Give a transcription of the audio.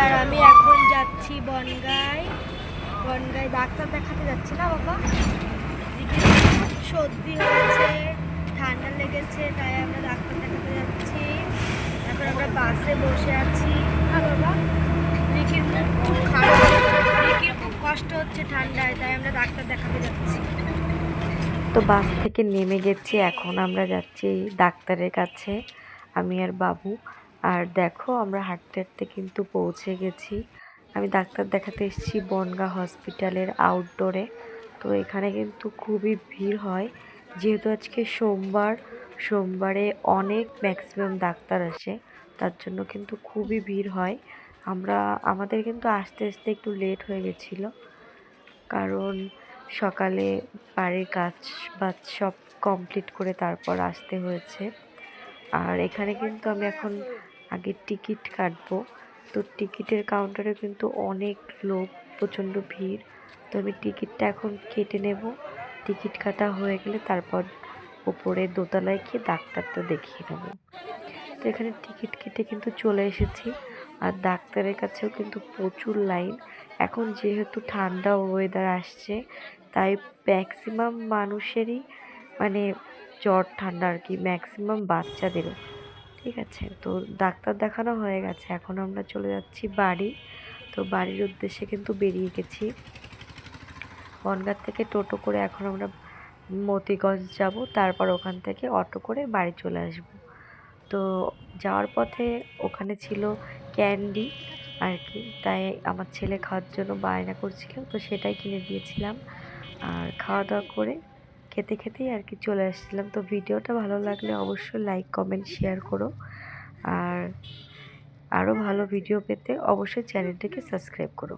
আর আমি এখন যাচ্ছি বনগায়। বনগায় ডাক্তার দেখাতে যাচ্ছি না বাবা? সর্দি হয়েছে, ঠান্ডা লেগেছে, তাই আমরা ডাক্তার দেখাতে যাচ্ছি। এখন আমরা বাসে বসে আছি। না বাবা? রিকির খুব খারাপ। রিকির খুব কষ্ট হচ্ছে ঠান্ডায়, তাই আমরা ডাক্তার দেখাতে যাচ্ছি। তো বাস থেকে নেমে গেছি, এখন আমরা যাচ্ছি ডাক্তারের কাছে। আমি আর বাবু। আর দেখো, আমরা হাঁটতে হাঁটতে কিন্তু পৌঁছে গেছি। আমি ডাক্তার দেখাতে এসেছি বনগা হসপিটালের আউটডোরে তো এখানে কিন্তু খুবই ভিড় হয়। যেহেতু আজকে সোমবার, সোমবারে অনেক ম্যাক্সিমাম ডাক্তার আসে, তার জন্য কিন্তু খুবই ভিড় হয়। আমরা, আমাদের কিন্তু আসতে আসতে একটু লেট হয়ে গেছিল। কারণ সকালে বাড়ির কাজ বাজ সব কমপ্লিট করে তারপর আসতে হয়েছে। আর এখানে কিন্তু আমি এখন আগে টিকিট কাটবো। তো টিকিটের কাউন্টারে কিন্তু অনেক লোক, প্রচণ্ড ভিড়। তো আমি টিকিটটা এখন কেটে নেব। টিকিট কাটা হয়ে গেলে তারপর ওপরে দোতলায় গিয়ে ডাক্তারটা দেখিয়ে নেব। তো এখানে টিকিট কেটে কিন্তু চলে এসেছি। আর ডাক্তারের কাছেও কিন্তু প্রচুর লাইন। এখন যেহেতু ঠান্ডা ওয়েদার আসছে, তাই ম্যাক্সিমাম মানুষেরই মানে জ্বর, ঠান্ডা আর কি ম্যাক্সিমাম বাচ্চাদেরও ঠিক আছে, তো ডাক্তার দেখানো হয়ে গেছে। এখন আমরা চলে যাচ্ছি বাড়ি। তো বাড়ির উদ্দেশ্যে কিন্তু বেরিয়ে গেছি। বনগাঁ থেকে টোটো করে এখন আমরা মতিগঞ্জ যাব। তারপর ওখান থেকে অটো করে বাড়ি চলে আসব। তো যাওয়ার পথে ওখানে ছিল ক্যান্ডি আর কি। তাই আমার ছেলে খাওয়ার জন্য বায়না করছিল। তো সেটাই কিনে দিয়েছিলাম। আর খাওয়া দাওয়া করে খেতে খেতেই আর কি চলে আসছিলাম। তো ভিডিওটা ভালো লাগলে অবশ্যই লাইক কমেন্ট শেয়ার করো। আর আরও ভালো ভিডিও পেতে অবশ্যই চ্যানেলটিকে সাবস্ক্রাইব করো।